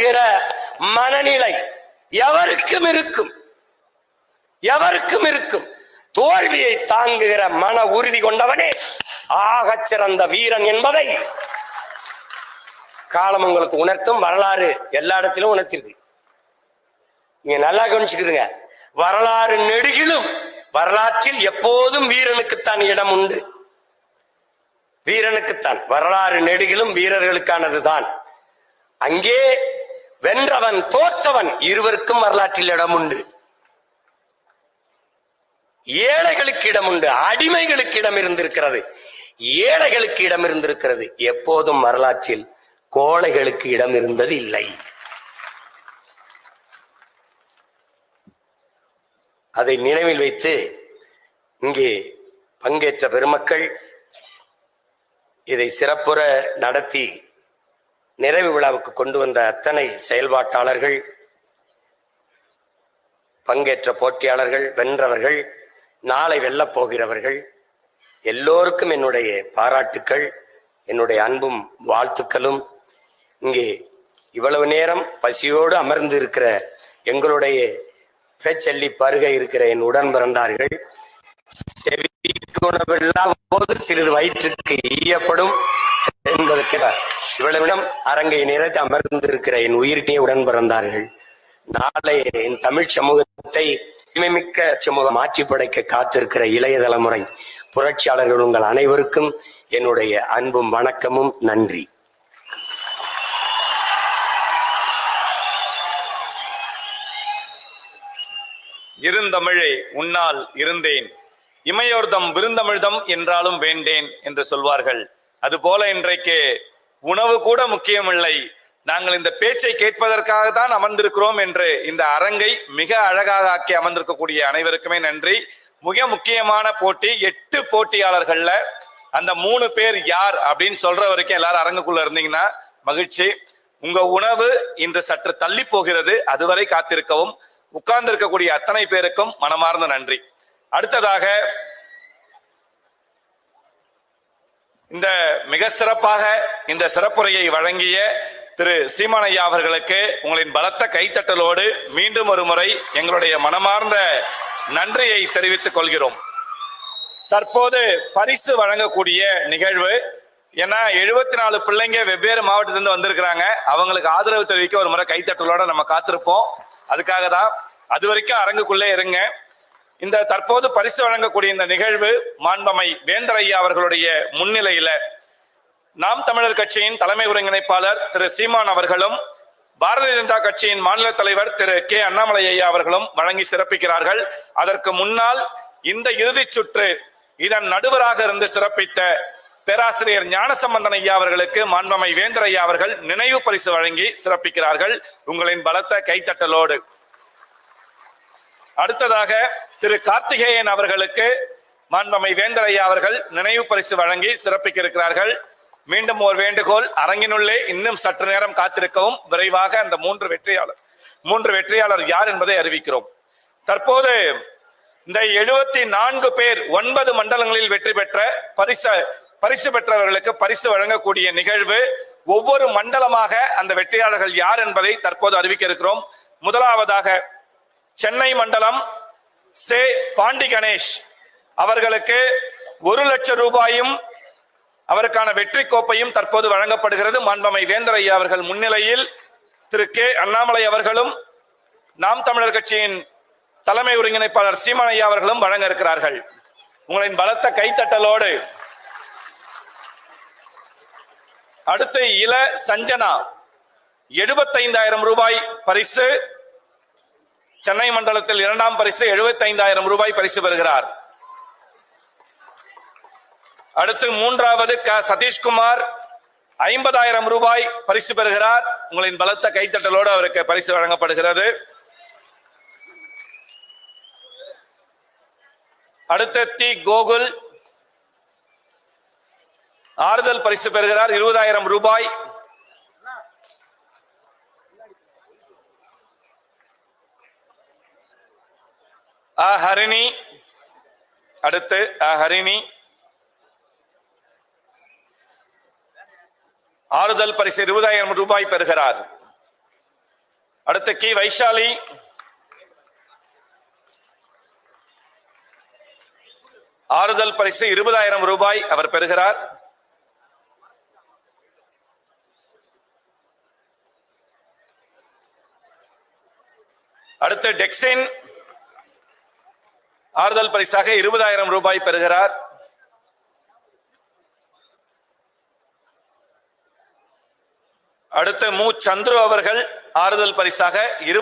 தாங்குகிற மனநிலை எவருக்கும் இருக்கும்? எவருக்கும் இருக்கும்? தோல்வியை தாங்குகிற மன உறுதி கொண்டவனே ஆகச் சிறந்த வீரன் என்பதை காலம் உங்களுக்கு உணர்த்தும் வரலாறு எல்லா இடத்திலும் உணர்த்திருக்கு. நீங்க நல்லா கவனிச்சுக்கிறீங்க வரலாறு நெடுகிலும் வரலாற்றில் எப்போதும் வீரனுக்குத்தான் இடம் உண்டு. வீரனுக்குத்தான். வரலாறு நெடுகிலும் வீரர்களுக்கானதுதான். அங்கே வென்றவன் தோற்றவன் இருவருக்கும் வரலாற்றில் இடம் உண்டு. ஏழைகளுக்கு இடம் உண்டு அடிமைகளுக்கு இடம் இருந்திருக்கிறது. ஏழைகளுக்கு இடம் இருந்திருக்கிறது. எப்போதும் வரலாற்றில் கோழைகளுக்கு இடம் இருந்தது இல்லை. அதை நினைவில் வைத்து இங்கே பங்கேற்ற பெருமக்கள் இதை சிறப்புற நடத்தி நிறைவு விழாவுக்கு கொண்டு வந்த அத்தனை செயல்பாட்டாளர்கள் பங்கேற்ற போட்டியாளர்கள் வென்றவர்கள் நாளை வெல்லப் போகிறவர்கள் எல்லோருக்கும் என்னுடைய பாராட்டுக்கள் என்னுடைய அன்பும் வாழ்த்துக்களும். இங்கே இவ்வளவு நேரம் பசியோடு அமர்ந்து இருக்கிற எங்களுடைய பேச்சல்லி பருக இருக்கிற என் உடன் பிறந்தார்கள். செவிக்கு போது சிறிது வயிற்றுக்கு ஈயப்படும். என்பதற்கு இவ்வளவு அரங்கை நிறைத்து அமர்ந்திருக்கிற என் உயிர்க்கே உடன் பிறந்தார்கள். நாளை என் தமிழ் சமூகத்தை இனிமைமிக்க சமூகம் மாற்றி படைக்க காத்திருக்கிற இளைய தலைமுறை புரட்சியாளர்கள் உங்கள் அனைவருக்கும் என்னுடைய அன்பும் வணக்கமும் நன்றி. இருந்தமிழே உன்னால் இருந்தேன். இமையோர்தம் விருந்தமிழ்தம் என்றாலும் வேண்டேன் என்று சொல்வார்கள். அது போல இன்றைக்கு உணவு கூட முக்கியமில்லை. நாங்கள் இந்த பேச்சை கேட்பதற்காக தான் அமர்ந்திருக்கிறோம் என்று இந்த அரங்கை மிக அழகாக ஆக்கி அமர்ந்திருக்கக்கூடிய அனைவருக்குமே நன்றி. மிக முக்கியமான போட்டி எட்டு போட்டியாளர்கள்ல அந்த மூணு பேர் யார் அப்படின்னு சொல்ற வரைக்கும் எல்லாரும் அரங்குக்குள்ள இருந்தீங்கன்னா மகிழ்ச்சி. உங்க உணவு இன்று சற்று தள்ளி போகிறது. அதுவரை காத்திருக்கவும். உட்கார்ந்து இருக்கக்கூடிய அத்தனை பேருக்கும் மனமார்ந்த நன்றி. அடுத்ததாக இந்த மிக சிறப்பாக இந்த சிறப்புரையை வழங்கிய திரு சீமானையா அவர்களுக்கு உங்களின் பலத்த கைத்தட்டலோடு மீண்டும் ஒரு முறை எங்களுடைய மனமார்ந்த நன்றியை தெரிவித்துக் கொள்கிறோம். தற்போது பரிசு வழங்கக்கூடிய நிகழ்வு ஏன்னா எழுபத்தி நாலு பிள்ளைங்க வெவ்வேறு மாவட்டத்திலிருந்து வந்திருக்கிறாங்க. அவங்களுக்கு ஆதரவு தெரிவிக்க ஒரு முறை கைத்தட்டலோட நம்ம காத்திருப்போம். அதுக்காக தான். அது வரைக்கும் அரங்குக்குள்ளே இருங்க. இந்த தற்போது பரிசு வழங்கக்கூடிய இந்த நிகழ்வு மாண்பமை வேந்தர் ஐயா அவர்களுடைய முன்னிலையில நாம் தமிழர் கட்சியின் தலைமை ஒருங்கிணைப்பாளர் திரு சீமான் அவர்களும் பாரதிய ஜனதா கட்சியின் மாநில தலைவர் திரு கே அண்ணாமலை ஐயா அவர்களும் வழங்கி சிறப்பிக்கிறார்கள். அதற்கு முன்னால் இந்த இறுதிச் சுற்று இதன் நடுவராக இருந்து சிறப்பித்த பேராசிரியர் ஞானசம்பந்தன் ஐயா அவர்களுக்கு மாண்பமை வேந்தர் ஐயா அவர்கள் நினைவு பரிசு வழங்கி சிறப்பிக்கிறார்கள். உங்களின் பலத்த கைத்தட்டலோடு. அடுத்ததாக திரு கார்த்திகேயன் அவர்களுக்கு மாண்பமை வேந்தரையா அவர்கள் நினைவு பரிசு வழங்கி சிறப்பிக்க இருக்கிறார்கள் மீண்டும் ஒரு வேண்டுகோள் அரங்கினுள்ளே இன்னும் சற்று நேரம் காத்திருக்கவும் விரைவாக அந்த மூன்று வெற்றியாளர் மூன்று வெற்றியாளர் யார் என்பதை அறிவிக்கிறோம். தற்போது இந்த எழுபத்தி நான்கு பேர் ஒன்பது மண்டலங்களில் வெற்றி பெற்ற பரிசு பரிசு பெற்றவர்களுக்கு பரிசு வழங்கக்கூடிய நிகழ்வு ஒவ்வொரு மண்டலமாக அந்த வெற்றியாளர்கள் யார் என்பதை தற்போது அறிவிக்க இருக்கிறோம் முதலாவதாக சென்னை மண்டலம் சே பாண்டி கணேஷ் அவர்களுக்கு ஒரு லட்சம் ரூபாயும் அவருக்கான வெற்றி கோப்பையும் தற்போது வழங்கப்படுகிறது. மாண்பமை வேந்தரையா அவர்கள் முன்னிலையில் திரு கே அண்ணாமலை அவர்களும் நாம் தமிழர் கட்சியின் தலைமை ஒருங்கிணைப்பாளர் சீமானையா ஐயா அவர்களும் வழங்க இருக்கிறார்கள். உங்களின் பலத்த கைத்தட்டலோடு அடுத்து இள சஞ்சனா எழுபத்தைந்தாயிரம் ரூபாய் பரிசு சென்னை மண்டலத்தில் இரண்டாம் பரிசு எழுபத்தைந்தாயிரம் ரூபாய் பரிசு பெறுகிறார். அடுத்து மூன்றாவது க சதீஷ்குமார் ஐம்பதாயிரம் ரூபாய் பரிசு பெறுகிறார். உங்களின் பலத்த கைத்தட்டலோடு அவருக்கு பரிசு வழங்கப்படுகிறது. அடுத்த தி கோகுல் ஆறுதல் பரிசு பெறுகிறார். இருபதாயிரம் ரூபாய் ஆ ஹரிணி. அடுத்து ஆ ஹரிணி. ஆறுதல் பரிசு இருபதாயிரம் ரூபாய் பெறுகிறார். அடுத்து கி. வைஷாலி. ஆறுதல் பரிசு இருபதாயிரம் ரூபாய் அவர் பெறுகிறார். அடுத்து டெக்ஸின். ஆறுதல் பரிசாக இருபதாயிரம் ரூபாய் பெறுகிறார். அடுத்து மு. சந்துரு அவர்கள் ஆறுதல் பரிசாக இரு